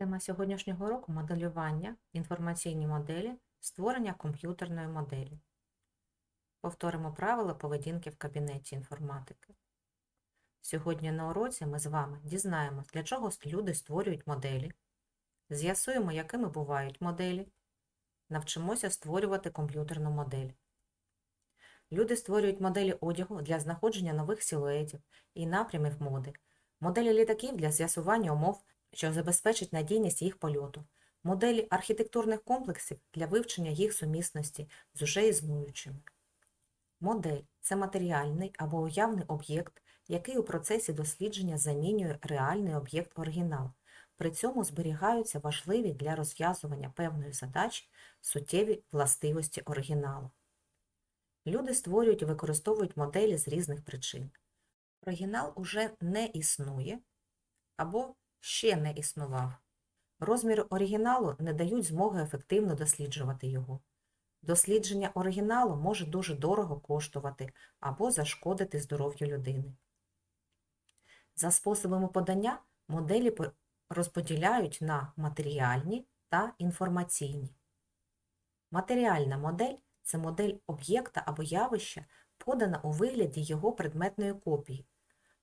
Тема сьогоднішнього уроку – моделювання, інформаційні моделі, створення комп'ютерної моделі. Повторимо правила поведінки в кабінеті інформатики. Сьогодні на уроці ми з вами дізнаємось, для чого люди створюють моделі, з'ясуємо, якими бувають моделі, навчимося створювати комп'ютерну модель. Люди створюють моделі одягу для знаходження нових силуетів і напрямів моди, моделі літаків для з'ясування умов що забезпечить надійність їх польоту, моделі архітектурних комплексів для вивчення їх сумісності з уже існуючими. Модель це матеріальний або уявний об'єкт, який у процесі дослідження замінює реальний об'єкт оригінал. При цьому зберігаються важливі для розв'язування певної задачі суттєві властивості оригіналу. Люди створюють і використовують моделі з різних причин. Оригінал уже не існує або ще не існував. Розміри оригіналу не дають змоги ефективно досліджувати його. Дослідження оригіналу може дуже дорого коштувати або зашкодити здоров'ю людини. За способами подання моделі розподіляють на матеріальні та інформаційні. Матеріальна модель це модель об'єкта або явища, подана у вигляді його предметної копії.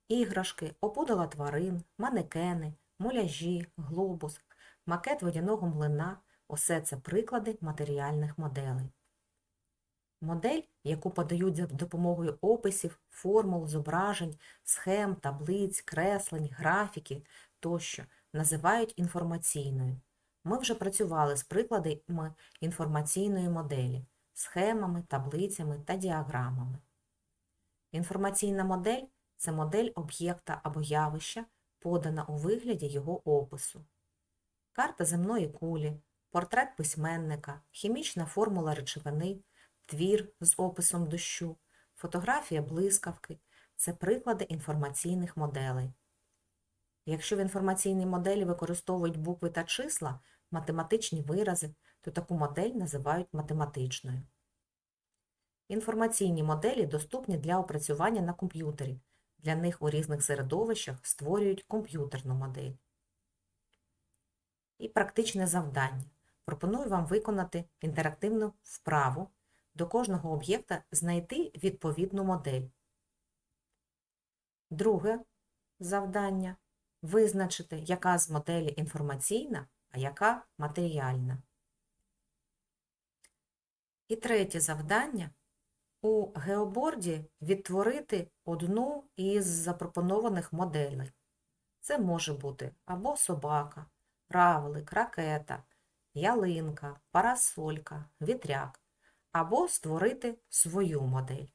Іграшки, опудала тварин, манекени, муляжі, глобус, макет водяного млина – усе це приклади матеріальних моделей. Модель, яку подають за допомогою описів, формул, зображень, схем, таблиць, креслень, графіки тощо, називають інформаційною. Ми вже працювали з прикладами інформаційної моделі, схемами, таблицями та діаграмами. Інформаційна модель – це модель об'єкта або явища, подана у вигляді його опису. Карта земної кулі, портрет письменника, хімічна формула речовини, твір з описом дощу, фотографія блискавки – це приклади інформаційних моделей. Якщо в інформаційній моделі використовують букви та числа, математичні вирази, то таку модель називають математичною. Інформаційні моделі доступні для опрацювання на комп'ютері. Для них у різних середовищах створюють комп'ютерну модель. І практичне завдання. Пропоную вам виконати інтерактивну вправу до кожного об'єкта знайти відповідну модель. Друге завдання визначити, яка з моделі інформаційна, а яка матеріальна. І третє завдання у геоборді відтворити одну із запропонованих моделей. Це може бути або собака, равлик, ракета, ялинка, парасолька, вітряк, або створити свою модель.